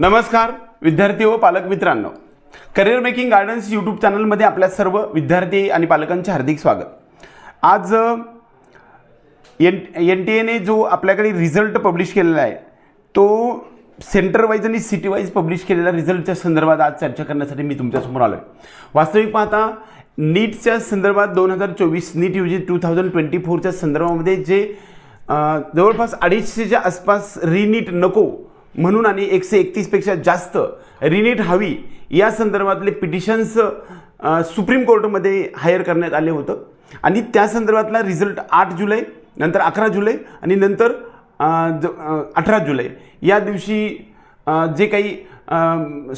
नमस्कार विद्यार्थी व पालक मित्रांनो. करिअर मेकिंग गार्डन्स यूट्यूब चॅनलमध्ये आपल्या सर्व विद्यार्थी आणि पालकांचे हार्दिक स्वागत. आज एन एन टी एने जो आपल्याकडे रिझल्ट पब्लिश केलेला आहे तो सेंटर वाईज आणि सिटी वाईज पब्लिश केलेल्या रिझल्टच्या संदर्भात आज चर्चा करण्यासाठी मी तुमच्यासमोर आलो आहे वास्तविक पाहता नीटच्या संदर्भात दोन हजार चोवीस NEET U G two thousand twenty फोरच्या संदर्भामध्ये जे जवळपास अडीचशेच्या आसपास रिनीट नको म्हणून आणि एकशे एकतीसपेक्षा जास्त रिनीट हवी या संदर्भातले पिटिशन्स सुप्रीम कोर्टमध्ये हायर करण्यात आले होतं. आणि त्या संदर्भातला रिझल्ट आठ जुलै नंतर अकरा जुलै आणि नंतर अठरा जुलै. या दिवशी जे काही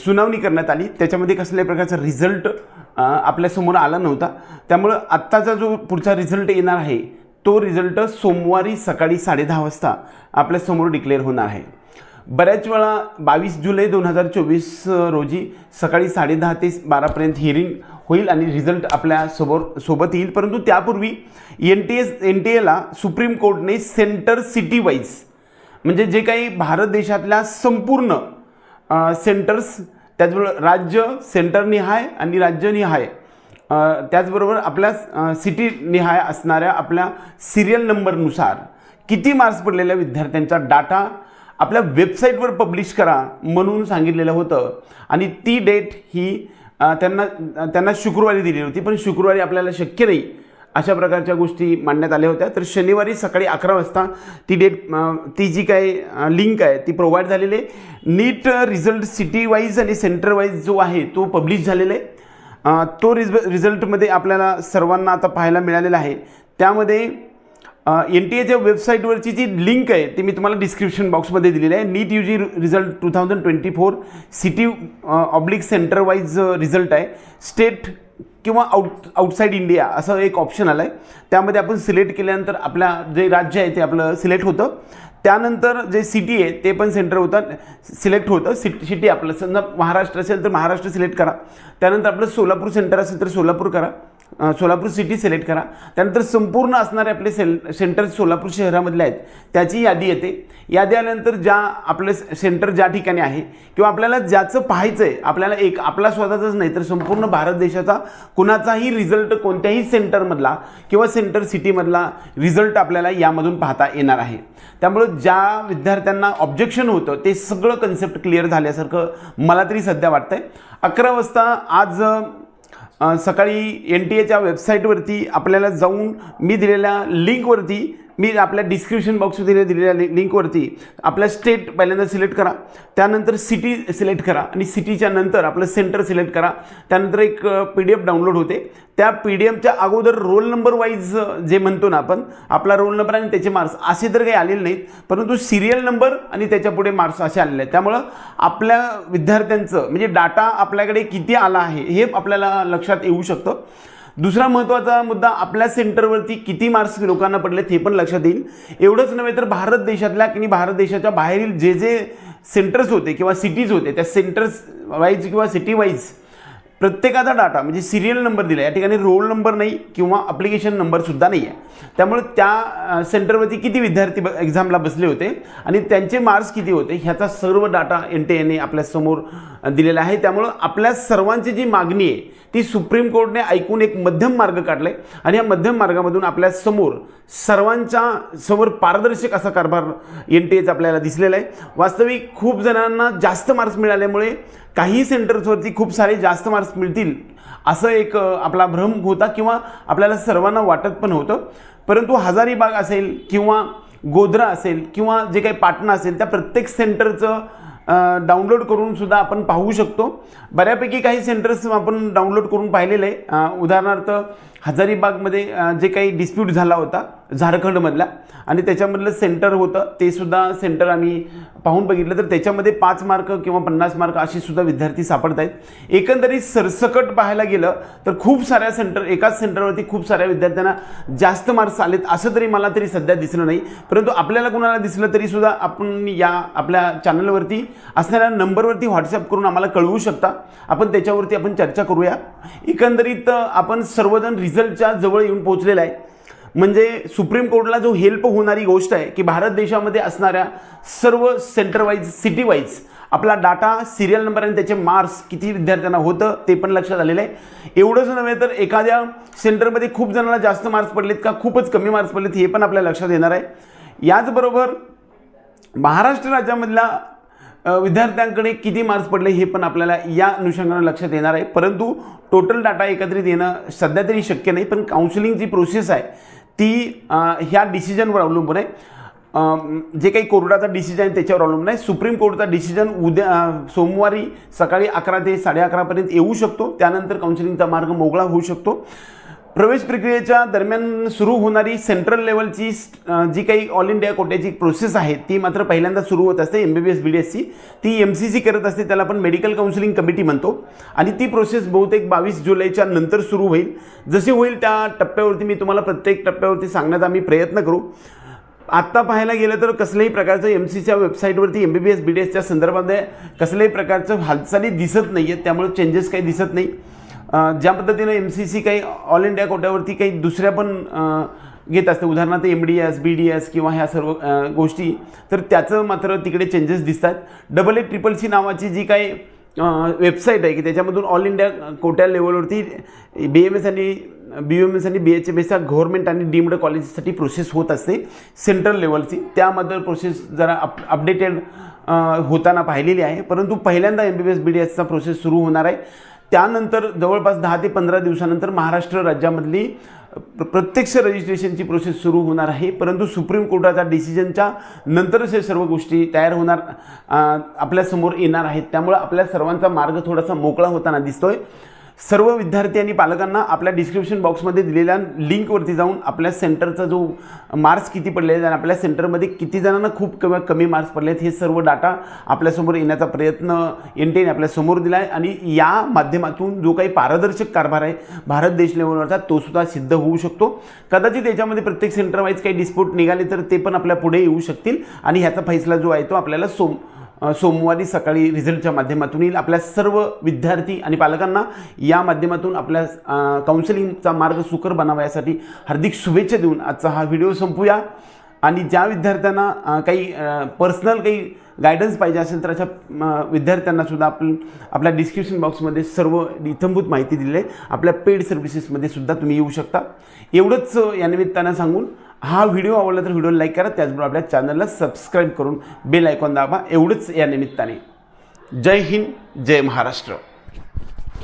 सुनावणी करण्यात आली त्याच्यामध्ये कसल्याही प्रकारचा रिझल्ट आपल्यासमोर आला नव्हता. त्यामुळं आत्ताचा जो पुढचा रिझल्ट येणार आहे तो रिझल्ट सोमवारी सकाळी साडेदहा वाजता आपल्यासमोर डिक्लेअर होणार आहे. बऱ्याच वेळा बावीस जुलै दोन हजार चोवीस रोजी सकाळी साडेदहा ते बारापर्यंत हिअरिंग होईल आणि रिझल्ट आपल्यासमोर सोबत येईल. परंतु त्यापूर्वी N T S N T एला सुप्रीम कोर्टने सेंटर सिटी वाईज म्हणजे जे काही भारत देशातल्या संपूर्ण सेंटर्स त्याचबरोबर राज्य सेंटरनिहाय आणि राज्यनिहाय त्याचबरोबर आपल्या सिटीनिहाय असणाऱ्या आपल्या सिरियल नंबरनुसार किती मार्क्स पडलेल्या विद्यार्थ्यांचा डाटा आपल्या वेबसाईटवर पब्लिश करा म्हणून सांगितलेलं होतं. आणि ती डेट ही त्यांना त्यांना शुक्रवारी दिली होती पण शुक्रवारी आपल्याला शक्य नाही अशा प्रकारच्या गोष्टी मांडण्यात आल्या होत्या. तर शनिवारी सकाळी अकरा वाजता ती डेट ती जी काय लिंक आहे ती प्रोव्हाइड झालेली आहे. नीट रिझल्ट सिटी वाईज आणि सेंटर वाईज जो आहे तो पब्लिश झालेला आहे. तो रिझ रिझल्टमध्ये आपल्याला सर्वांना आता पाहायला मिळालेला आहे. त्यामध्ये एन टी एच्या वेबसाईटवरची जी लिंक आहे ती मी तुम्हाला डिस्क्रिप्शन बॉक्समध्ये दिलेली आहे. NEET U G result two thousand twenty four city oblique centre wise result आहे. स्टेट किंवा आउट आउटसाईड इंडिया असं एक ऑप्शन आलं आहे त्यामध्ये आपण सिलेक्ट केल्यानंतर आपल्या जे राज्य आहे ते आपलं सिलेक्ट होतं. त्यानंतर जे सिटी आहे ते पण सेंटर होतं. सिलेक्ट होतं. सिटी सिटी आपलं समजा महाराष्ट्र असेल तर महाराष्ट्र सिलेक्ट करा. त्यानंतर आपलं सोलापूर सेंटर असेल तर सोलापूर करा. सोलापूर सिटी सिलेक्ट करा. त्यानंतर संपूर्ण असणारे आपले सेल सेंटर सोलापूर शहरामधले आहेत. त्याची यादी येते. यादी आल्यानंतर ज्या आपलं सेंटर ज्या ठिकाणी आहे किंवा आपल्याला ज्याचं पाहायचं आहे आपल्याला एक आपला स्वतःचाच नाही तर संपूर्ण भारत देशाचा कुणाचाही रिझल्ट कोणत्याही सेंटरमधला किंवा सेंटर सिटीमधला रिझल्ट आपल्याला यामधून पाहता येणार आहे. त्यामुळं ज्या विद्यार्थ्यांना ऑब्जेक्शन होतं ते सगळं कन्सेप्ट क्लिअर झाल्यासारखं मला तरी सध्या वाटतंय. अकरा वाजता आज सकाळी एन टी एच्या वेबसाईटवरती आपल्याला जाऊन मी दिलेल्या लिंकवरती मी आपल्या डिस्क्रिप्शन बॉक्समध्ये दिलेल्या लि लिंकवरती आपल्या स्टेट पहिल्यांदा सिलेक्ट करा. त्यानंतर सिटी सिलेक्ट करा आणि सिटीच्या नंतर आपलं सेंटर सिलेक्ट करा. त्यानंतर एक पी डी एफ डाउनलोड होते. त्या पी डी एफच्या अगोदर रोल नंबर वाईज जे म्हणतो ना आपण आपला रोल नंबर आणि त्याचे मार्क्स असे तर काही आलेले नाहीत परंतु सिरियल नंबर आणि त्याच्यापुढे मार्क्स असे आलेले आहेत. त्यामुळं आपल्या विद्यार्थ्यांचं म्हणजे डाटा आपल्याकडे किती आला आहे हे आपल्याला लक्षात येऊ शकतं. दुसरा महत्त्वाचा मुद्दा आपल्या सेंटरवरती किती मार्क्स लोकांना पडलेत हे पण लक्षात येईल. एवढंच नव्हे तर भारत देशातल्या किंवा भारत देशाच्या बाहेरील जे जे सेंटर्स होते किंवा सिटीज होते त्या सेंटर्स वाईज किंवा सिटी वाईज प्रत्येकाचा डाटा म्हणजे सिरियल नंबर दिला आहे. या ठिकाणी रोल नंबर नाही किंवा अप्लिकेशन नंबरसुद्धा नाही आहे त्यामुळे त्या सेंटरवरती किती विद्यार्थी ब एक्झामला बसले होते आणि त्यांचे मार्क्स किती होते ह्याचा सर्व डाटा एन टी एने आपल्यासमोर दिलेला आहे. त्यामुळं आपल्या सर्वांची जी मागणी आहे ती सुप्रीम कोर्टने ऐकून एक मध्यम मार्ग काढला आहे आणि या मध्यम मार्गामधून आपल्यासमोर सर्वांच्या समोर पारदर्शक असा कारभार एन टी एचा आपल्याला दिसलेला आहे. वास्तविक खूप जणांना जास्त मार्क्स मिळाल्यामुळे काही सेंटर्सवरती खूप सारे जास्त मार्क्स मिळतील असं एक आपला भ्रम होता किंवा आपल्याला सर्वांना वाटत पण होतं. परंतु हजारीबाग असेल किंवा गोधरा असेल किंवा जे काही पाटणा असेल त्या प्रत्येक सेंटरचं डाउनलोड करून सुद्धा आपण पाहू शकतो. बऱ्यापैकी काही सेंटर्स आपण डाउनलोड करून पाहिलेलं आहे. उदाहरणार्थ हजारीबागमध्ये जे काही डिस्प्यूट झाला होता झारखंडमधला आणि त्याच्यामधलं सेंटर होतं ते सुद्धा सेंटर आम्ही पाहून बघितलं. तर त्याच्यामध्ये पाच मार्क किंवा पन्नास मार्क अशी सुद्धा विद्यार्थी सापडत आहेत एकंदरीत सरसकट पाहायला गेलं तर खूप साऱ्या सेंटर एकाच सेंटरवरती खूप साऱ्या विद्यार्थ्यांना जास्त मार्क्स आलेत असं तरी मला तरी सध्या दिसलं नाही. परंतु आपल्याला कुणाला दिसलं तरी सुद्धा आपण या आपल्या चॅनलवरती असणाऱ्या नंबरवरती व्हॉट्सअप करून आम्हाला कळवू शकता. आपण त्याच्यावरती आपण चर्चा करूया. एकंदरीत आपण सर्वजण रिझल्टच्या जवळ येऊन पोहोचलेला आहे. म्हणजे सुप्रीम कोर्टला जो हेल्प होणारी गोष्ट आहे की भारत देशामध्ये असणाऱ्या सर्व सेंटर वाईज सिटी वाईज आपला डाटा सिरियल नंबर आणि त्याचे मार्क्स किती विद्यार्थ्यांना होतं ते पण लक्षात आलेलं आहे. एवढंच नव्हे तर एखाद्या सेंटरमध्ये खूप जणांना जास्त मार्क्स पडलेत का खूपच कमी मार्क्स पडलेत हे पण आपल्या लक्षात येणार आहे. याचबरोबर महाराष्ट्र राज्यामधल्या विद्यार्थ्यांकडे किती मार्क्स पडले हे पण आपल्याला या अनुषंगानं लक्षात येणार आहे. परंतु टोटल डाटा एकत्रित येणं सध्या तरी शक्य नाही पण काउन्सिलिंग जी प्रोसेस आहे ती ह्या डिसिजनवर अवलंबून आहे. जे काही कोर्टाचा डिसिजन आहे त्याच्यावर अवलंबून आहे. सुप्रीम कोर्टचा डिसिजन उद्या सोमवारी सकाळी अकरा ते साडे अकरापर्यंत येऊ शकतो. त्यानंतर काउन्सिलिंगचा मार्ग मोकळा होऊ शकतो. प्रवेश प्रक्रियेच्या दरम्यान सुरू होणारी सेंट्रल लेवलची जी काही ऑल इंडिया कोट्याची प्रोसेस आहे ती मात्र पहिल्यांदा सुरू होत असते M B B S B D एसची ती एम सी सी करत असते त्याला आपण मेडिकल काउन्सिलिंग कमिटी म्हणतो. आणि ती प्रोसेस बहुतेक बावीस जुलैच्या नंतर सुरू होईल. जसे होईल त्या टप्प्यावरती मी तुम्हाला प्रत्येक टप्प्यावरती सांगण्याचा आम्ही प्रयत्न करू. आत्ता पाहायला गेलं तर कसल्याही प्रकारचं एम सी सीच्या वेबसाईटवरती M B B S B D एसच्या संदर्भामध्ये कसल्याही प्रकारचं हालचाली दिसत नाही आहेत त्यामुळे चेंजेस काही दिसत नाही. ज्या पद्धतीनं एम सी सी काही ऑल इंडिया कोट्यावरती काही दुसऱ्या पण घेत असते. उदाहरणार्थ M D S B D S किंवा ह्या सर्व गोष्टी तर त्याचं मात्र तिकडे चेंजेस दिसतात. डबल ए ट्रिपल सी नावाची जी काही वेबसाईट आहे की त्याच्यामधून ऑल इंडिया कोट्या लेवलवरती बी एम एस आणि बी एम एस आणि बी एच एम एसच्या गव्हर्नमेंट आणि डीम्ड कॉलेजेससाठी प्रोसेस होत असते. सेंट्रल लेवलची त्यामध्ये प्रोसेस जरा अप अपडेटेड होताना पाहिलेली आहे. परंतु पहिल्यांदा M B B S B D एसचा process सुरू होणार आहे. त्यानंतर जवळपास दहा ते पंधरा दिवसानंतर महाराष्ट्र राज्यामधली प्र- प्रत्यक्ष रजिस्ट्रेशनची प्रोसेस सुरू होणार आहे. परंतु सुप्रीम कोर्टाच्या डिसिजनच्या नंतरच हे सर्व गोष्टी तयार होणार आपल्यासमोर येणार आहेत. त्यामुळं आपल्या सर्वांचा मार्ग थोडासा मोकळा होताना दिसतोय. सर्व विद्यार्थी आणि पालकांना आपल्या डिस्क्रिप्शन बॉक्समध्ये दिलेल्या लिंकवरती जाऊन आपल्या सेंटरचा जो मार्क्स किती पडले आहेत आणि आपल्या सेंटरमध्ये किती जणांना खूप किंवा कमी मार्क्स पडले आहेत हे सर्व डाटा आपल्यासमोर येण्याचा प्रयत्न एन टी एने आपल्यासमोर दिला आहे आणि या माध्यमातून जो काही पारदर्शक कारभार आहे भारत देश लेवलवरचा तो सुद्धा सिद्ध होऊ शकतो. कदाचित याच्यामध्ये प्रत्येक सेंटरवाईज काही डिस्प्यूट निघाले तर ते पण आपल्या पुढे येऊ शकतील. आणि ह्याचा फैसला जो आहे तो आपल्याला सोम सोमवारी सकाळी रिझल्टच्या माध्यमातून येईल. आपल्या सर्व विद्यार्थी आणि पालकांना या माध्यमातून आपल्या काउन्सिलिंगचा मार्ग सुकर बनावा यासाठी हार्दिक शुभेच्छा देऊन आजचा हा व्हिडिओ संपूया. आणि ज्या विद्यार्थ्यांना काही पर्सनल काही गायडन्स पाहिजे असेल तर अशा विद्यार्थ्यांनासुद्धा आपण आपल्या डिस्क्रिप्शन बॉक्समध्ये सर्व इथंभूत माहिती दिली आहे. आपल्या पेड सर्व्हिसेसमध्ये सुद्धा तुम्ही येऊ शकता. एवढंच अ, या निमित्तानं सांगून हा व्हिडिओ आवडला तर व्हिडिओ लाईक करा त्याचबरोबर आपल्या चॅनलला सबस्क्राईब करून बेल आयकॉन दाबा एवढंच या निमित्ताने. जय हिंद जय महाराष्ट्र.